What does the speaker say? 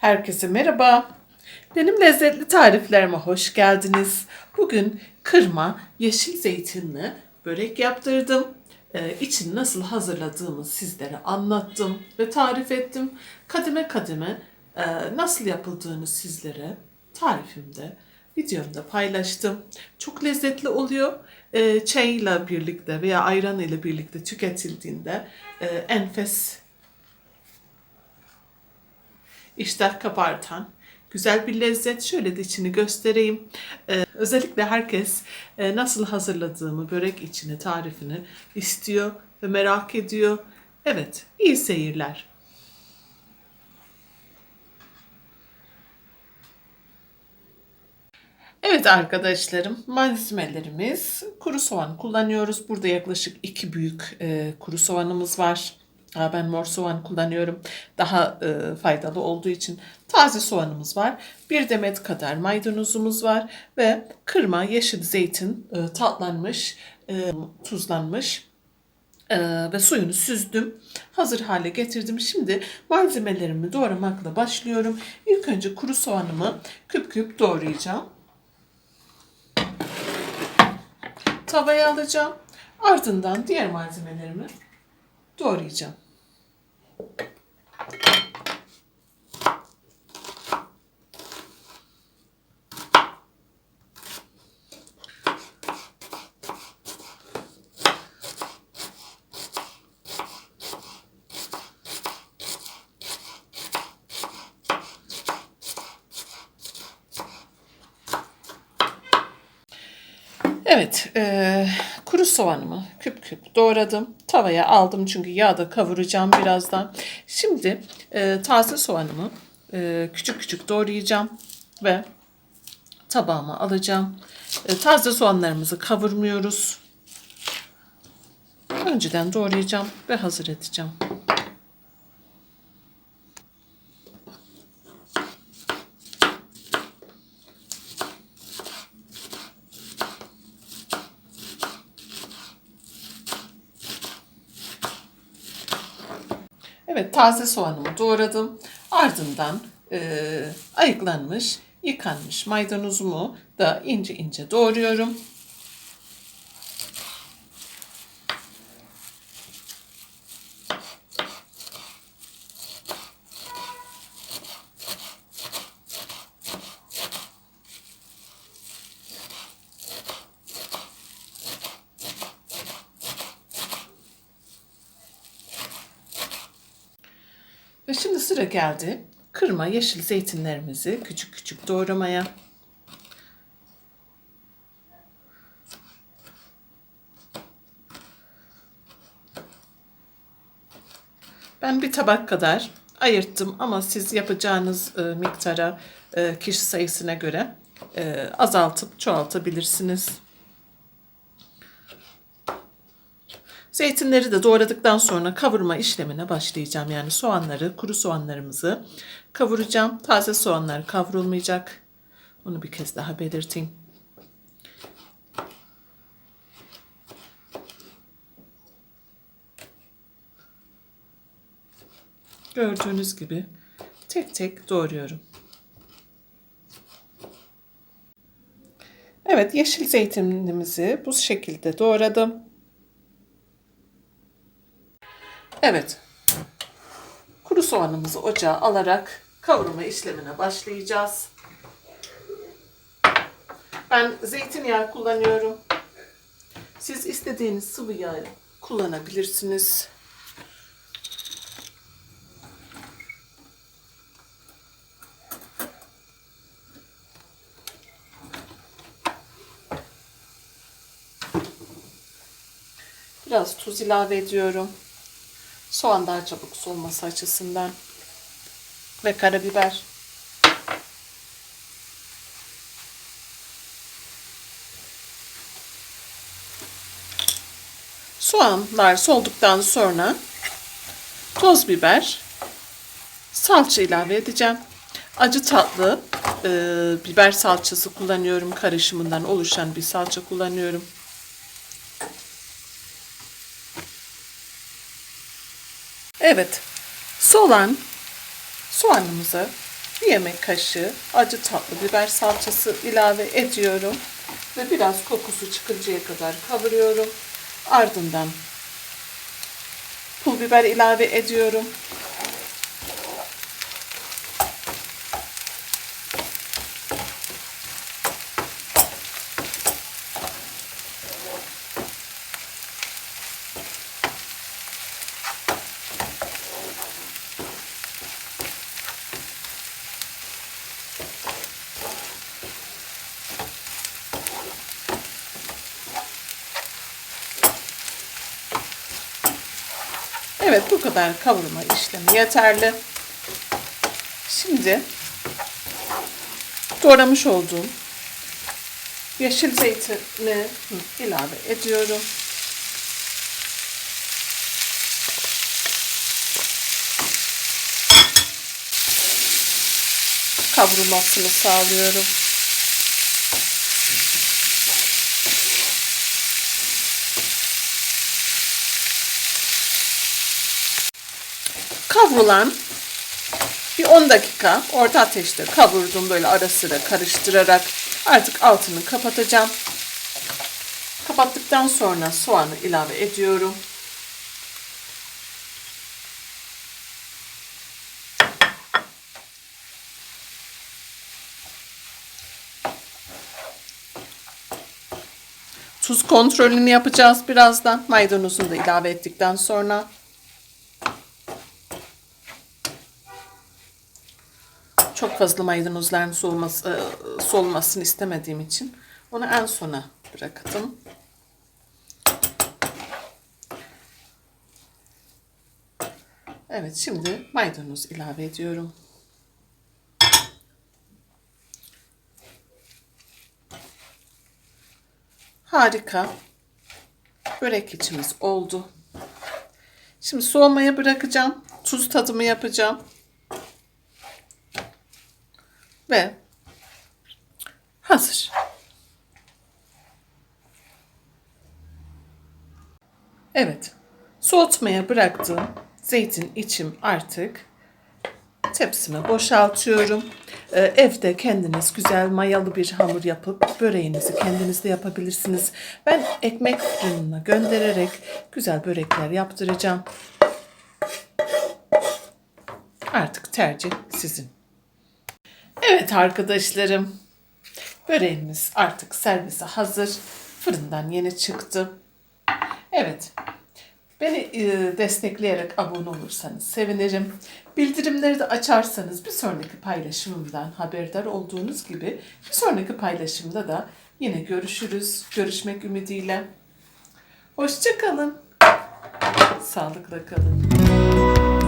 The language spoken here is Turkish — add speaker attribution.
Speaker 1: Herkese merhaba. Benim lezzetli tariflerime hoş geldiniz. Bugün kırma yeşil zeytinli börek yaptırdım. Ee, içini nasıl hazırladığımı sizlere anlattım ve tarif ettim. Kademe kademe e, nasıl yapıldığını sizlere tarifimde, videomda paylaştım. Çok lezzetli oluyor. Ee, çayla birlikte veya ayran ile birlikte tüketildiğinde e, enfes iştah kabartan güzel bir lezzet. Şöyle de içini göstereyim. Ee, özellikle herkes e, nasıl hazırladığımı, börek içini, tarifini istiyor ve merak ediyor. Evet, iyi seyirler. Evet arkadaşlarım, malzemelerimiz kuru soğan kullanıyoruz. Burada yaklaşık iki büyük e, kuru soğanımız var. Ben mor soğan kullanıyorum. Daha e, faydalı olduğu için taze soğanımız var. Bir demet kadar maydanozumuz var ve kırma yeşil zeytin e, tatlanmış, e, tuzlanmış e, ve suyunu süzdüm. Hazır hale getirdim. Şimdi malzemelerimi doğramakla başlıyorum. İlk önce kuru soğanımı küp küp doğrayacağım. Tavaya alacağım. Ardından diğer malzemelerimi doğrayacağım. Evet, e, kuru soğanımı küp küp doğradım. Tavaya aldım çünkü yağda kavuracağım birazdan. Şimdi e, taze soğanımı e, küçük küçük doğrayacağım ve tabağıma alacağım. E, taze soğanlarımızı kavurmuyoruz. Önceden doğrayacağım ve hazır edeceğim. Evet taze soğanımı doğradım. Ardından e, ayıklanmış, yıkanmış maydanozumu da ince ince doğruyorum. Ve şimdi sıra geldi kırma yeşil zeytinlerimizi küçük küçük doğramaya. Ben bir tabak kadar ayırttım ama siz yapacağınız e, miktara, e, kişi sayısına göre e, azaltıp çoğaltabilirsiniz. Zeytinleri de doğradıktan sonra kavurma işlemine başlayacağım. Yani soğanları, kuru soğanlarımızı kavuracağım. Taze soğanlar kavrulmayacak. Onu bir kez daha belirteyim. Gördüğünüz gibi tek tek doğruyorum. Evet, yeşil zeytinimizi bu şekilde doğradım. Evet. Kuru soğanımızı ocağa alarak kavurma işlemine başlayacağız. Ben zeytinyağı kullanıyorum. Siz istediğiniz sıvı yağ kullanabilirsiniz. Biraz tuz ilave ediyorum. Soğan daha çabuk solması açısından. Ve karabiber. Soğanlar solduktan sonra toz biber, salça ilave edeceğim. Acı tatlı e, biber salçası kullanıyorum. Karışımından oluşan bir salça kullanıyorum. Evet. Soğan soğanımızı bir yemek kaşığı acı tatlı biber salçası ilave ediyorum. Ve biraz kokusu çıkıncaya kadar kavuruyorum. Ardından pul biber ilave ediyorum. Evet bu kadar kavurma işlemi yeterli. Şimdi doğramış olduğum yeşil zeytini ilave ediyorum. Kavrulmasını sağlıyorum. Kavrulan bir 10 dakika orta ateşte kavurdum böyle ara sıra karıştırarak artık altını kapatacağım. Kapattıktan sonra soğanı ilave ediyorum. Tuz kontrolünü yapacağız birazdan. Maydanozunu da ilave ettikten sonra. Çok fazla maydanozların soğuması, e, solmasını istemediğim için onu en sona bıraktım. Evet şimdi maydanoz ilave ediyorum. Harika. Börek içimiz oldu. Şimdi soğumaya bırakacağım. Tuz tadımı yapacağım. Ve hazır. Evet. Soğutmaya bıraktığım zeytin içim artık tepsime boşaltıyorum. Ee, evde kendiniz güzel mayalı bir hamur yapıp böreğinizi kendiniz de yapabilirsiniz. Ben ekmek fırınına göndererek güzel börekler yaptıracağım. Artık tercih sizin. Evet arkadaşlarım. Böreğimiz artık servise hazır. Fırından yeni çıktı. Evet. Beni e, destekleyerek abone olursanız sevinirim. Bildirimleri de açarsanız bir sonraki paylaşımımdan haberdar olduğunuz gibi bir sonraki paylaşımda da yine görüşürüz. Görüşmek ümidiyle. Hoşçakalın. Sağlıkla kalın.